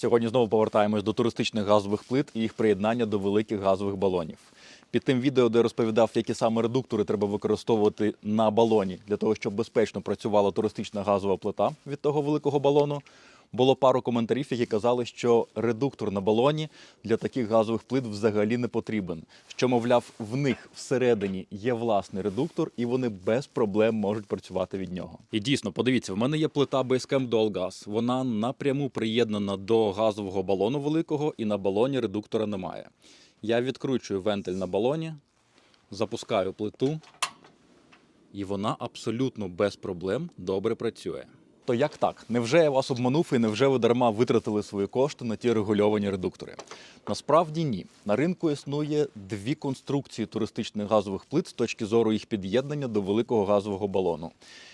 Сьогодні знову повертаємось до туристичних газових плит і їх приєднання до великих газових балонів. Під тим відео, де розповідав, які саме редуктори треба використовувати на балоні для того, щоб безпечно працювала туристична газова плита від того великого балону. Було пару коментарів, які казали, що редуктор на балоні для таких газових плит взагалі не потрібен. Що, мовляв, в них всередині є власний редуктор, і вони без проблем можуть працювати від нього. І дійсно, подивіться, в мене є плита Basecamp Dual Вона напряму приєднана до газового балону великого, і на балоні редуктора немає. Я відкручую вентиль на балоні, запускаю плиту, і вона абсолютно без проблем добре працює. То як так? Невже я вас обманув і невже ви дарма витратили свої кошти на ті регульовані редуктори? Насправді ні. На ринку існує дві конструкції туристичних газових плит з точки зору їх під'єднання до великого газового балону.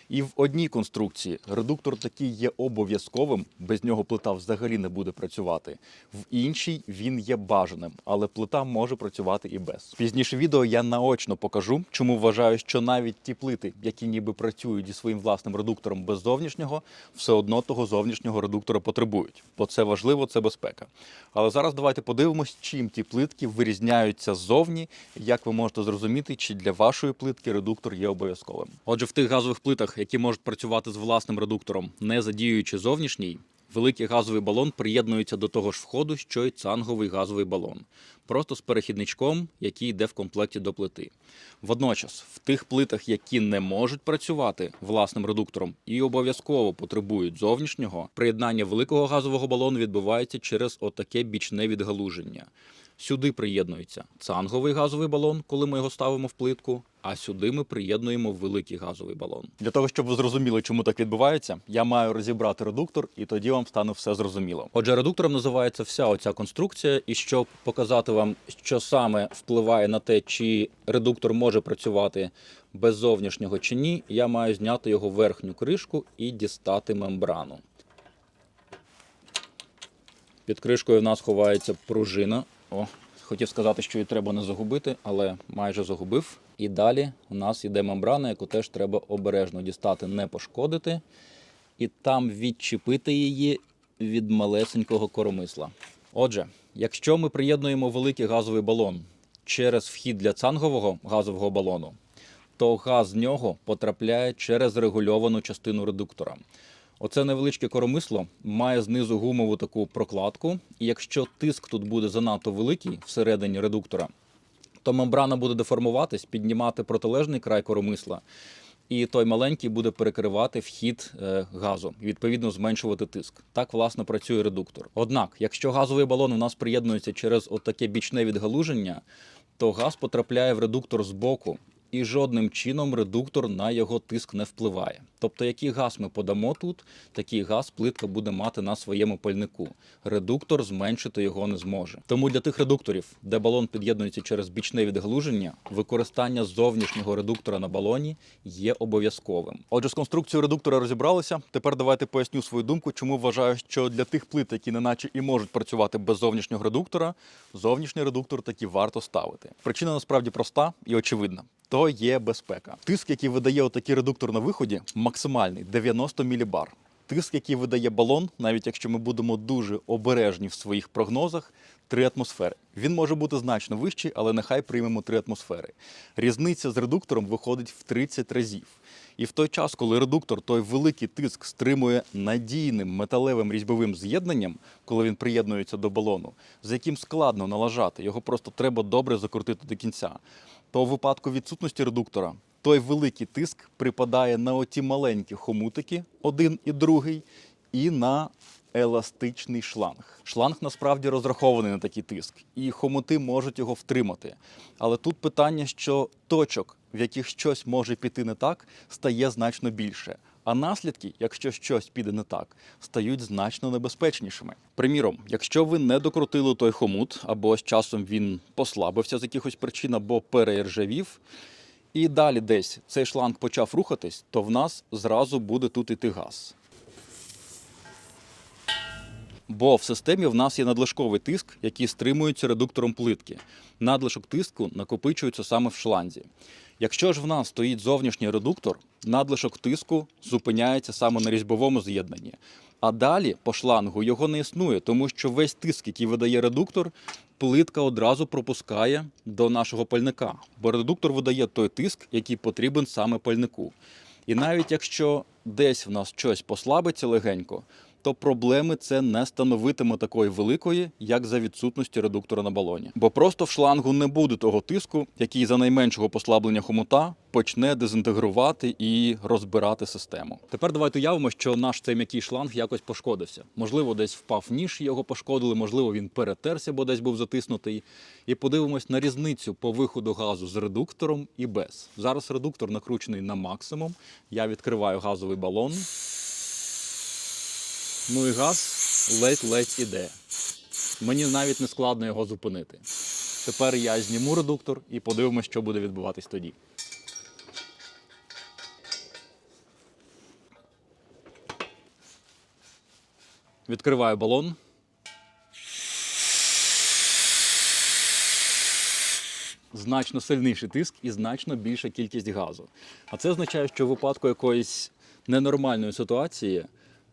І в одній конструкції редуктор такий є обов'язковим, без нього плита взагалі не буде працювати. В іншій він є бажаним, але плита може працювати і без. Пізніше відео я наочно покажу, чому вважаю, що навіть ті плити, які ніби працюють зі своїм власним редуктором без зовнішнього, все одно того зовнішнього редуктора потребують. Бо це важливо, це безпека. Але зараз давайте подивимось, чим ті плитки вирізняються ззовні, як ви можете зрозуміти, чи для вашої плитки редуктор є обов'язковим. Отже, в тих газових плитах, які можуть працювати з власним редуктором, не задіюючи зовнішній, великий газовий балон приєднується до того ж входу, що й цанговий газовий балон, просто з перехідничком, який йде в комплекті до плити. Водночас, в тих плитах, які не можуть працювати власним редуктором і обов'язково потребують зовнішнього, приєднання великого газового балону відбувається через отаке бічне відгалуження. Сюди приєднується цанговий газовий балон, коли ми його ставимо в плитку. А сюди ми приєднуємо великий газовий балон. Для того, щоб ви зрозуміли, чому так відбувається, я маю розібрати редуктор, і тоді вам стане все зрозуміло. Отже, редуктором називається вся оця конструкція, і щоб показати вам, що саме впливає на те, чи редуктор може працювати без зовнішнього чи ні, я маю зняти його верхню кришку і дістати мембрану. Під кришкою в нас ховається пружина. О, хотів сказати, що її треба не загубити, але майже загубив. І далі у нас йде мембрана, яку теж треба обережно дістати, не пошкодити, і там відчепити її від малесенького коромисла. Отже, якщо ми приєднуємо великий газовий балон через вхід для цангового газового балону, то газ з нього потрапляє через регульовану частину редуктора. Оце невеличке коромисло має знизу гумову таку прокладку, і якщо тиск тут буде занадто великий всередині редуктора, то мембрана буде деформуватись, піднімати протилежний край коромисла, і той маленький буде перекривати вхід е, газу і відповідно зменшувати тиск. Так власне працює редуктор. Однак, якщо газовий балон у нас приєднується через отаке бічне відгалуження, то газ потрапляє в редуктор збоку. І жодним чином редуктор на його тиск не впливає. Тобто, який газ ми подамо тут, такий газ плитка буде мати на своєму пальнику. Редуктор зменшити його не зможе. Тому для тих редукторів, де балон під'єднується через бічне відгалуження, використання зовнішнього редуктора на балоні є обов'язковим. Отже, з конструкцією редуктора розібралися. Тепер давайте поясню свою думку, чому вважаю, що для тих плит, які неначе і можуть працювати без зовнішнього редуктора, зовнішній редуктор таки варто ставити. Причина насправді проста і очевидна. То є безпека. Тиск, який видає отакий редуктор на виході, максимальний 90 мілібар. Тиск, який видає балон, навіть якщо ми будемо дуже обережні в своїх прогнозах, 3 атмосфери. Він може бути значно вищий, але нехай приймемо 3 атмосфери. Різниця з редуктором виходить в 30 разів. І в той час, коли редуктор той великий тиск стримує надійним металевим різьбовим з'єднанням, коли він приєднується до балону, з яким складно налажати, його просто треба добре закрутити до кінця, то у випадку відсутності редуктора той великий тиск припадає на оті маленькі хомутики, один і другий, і на еластичний шланг. Шланг насправді розрахований на такий тиск, і хомути можуть його втримати. Але тут питання, що точок, в яких щось може піти не так, стає значно більше. А наслідки, якщо щось піде не так, стають значно небезпечнішими. Приміром, якщо ви не докрутили той хомут, або з часом він послабився з якихось причин, або переіржавів, і далі десь цей шланг почав рухатись, то в нас зразу буде тут іти газ. Бо в системі в нас є надлишковий тиск, який стримується редуктором плитки. Надлишок тиску накопичується саме в шланзі. Якщо ж в нас стоїть зовнішній редуктор, надлишок тиску зупиняється саме на різьбовому з'єднанні. А далі по шлангу його не існує, тому що весь тиск, який видає редуктор, плитка одразу пропускає до нашого пальника. Бо редуктор видає той тиск, який потрібен саме пальнику. І навіть якщо десь в нас щось послабиться легенько, то проблеми це не становитиме такої великої, як за відсутності редуктора на балоні. Бо просто в шлангу не буде того тиску, який за найменшого послаблення хомута почне дезінтегрувати і розбирати систему. Тепер давайте уявимо, що наш цей м'який шланг якось пошкодився. Можливо, десь впав ніж, його пошкодили, можливо, він перетерся, бо десь був затиснутий. І подивимось на різницю по виходу газу з редуктором і без. Зараз редуктор накручений на максимум. Я відкриваю газовий балон. Ну і газ ледь-ледь іде. Мені навіть не складно його зупинити. Тепер я зніму редуктор і подивимося, що буде відбуватись тоді. Відкриваю балон. Значно сильніший тиск і значно більша кількість газу. А це означає, що в випадку якоїсь ненормальної ситуації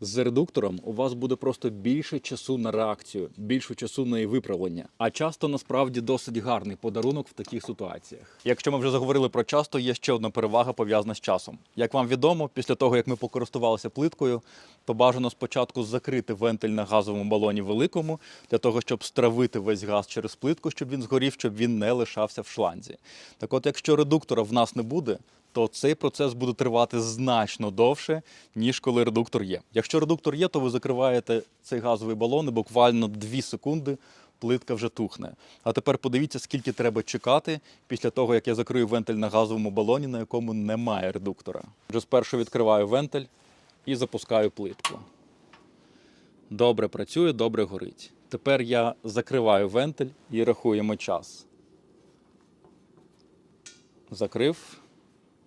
з редуктором у вас буде просто більше часу на реакцію, більше часу на її виправлення. А часто насправді досить гарний подарунок в таких ситуаціях. Якщо ми вже заговорили про час, то є ще одна перевага пов'язана з часом. Як вам відомо, після того як ми покористувалися плиткою, то бажано спочатку закрити вентиль на газовому балоні великому для того, щоб стравити весь газ через плитку, щоб він згорів, щоб він не лишався в шланзі. Так от, якщо редуктора в нас не буде, то цей процес буде тривати значно довше, ніж коли редуктор є. Якщо редуктор є, то ви закриваєте цей газовий балон і буквально 2 секунди. Плитка вже тухне. А тепер подивіться, скільки треба чекати після того, як я закрию вентиль на газовому балоні, на якому немає редуктора. Вже спершу відкриваю вентиль і запускаю плитку. Добре працює, добре горить. Тепер я закриваю вентиль і рахуємо час. Закрив.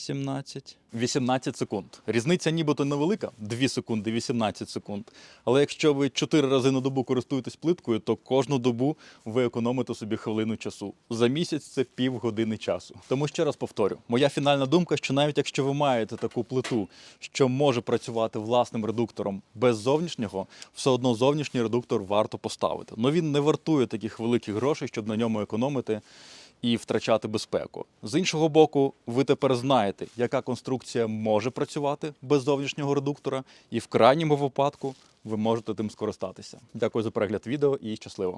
17. 18 секунд. Різниця нібито невелика 2 секунди, 18 секунд. Але якщо ви 4 рази на добу користуєтесь плиткою, то кожну добу ви економите собі хвилину часу. За місяць це півгодини часу. Тому ще раз повторю: моя фінальна думка, що навіть якщо ви маєте таку плиту, що може працювати власним редуктором без зовнішнього, все одно зовнішній редуктор варто поставити. Ну він не вартує таких великих грошей, щоб на ньому економити і втрачати безпеку. З іншого боку, ви тепер знаєте, яка конструкція може працювати без зовнішнього редуктора, і в крайньому випадку ви можете тим скористатися. Дякую за перегляд відео і щасливо!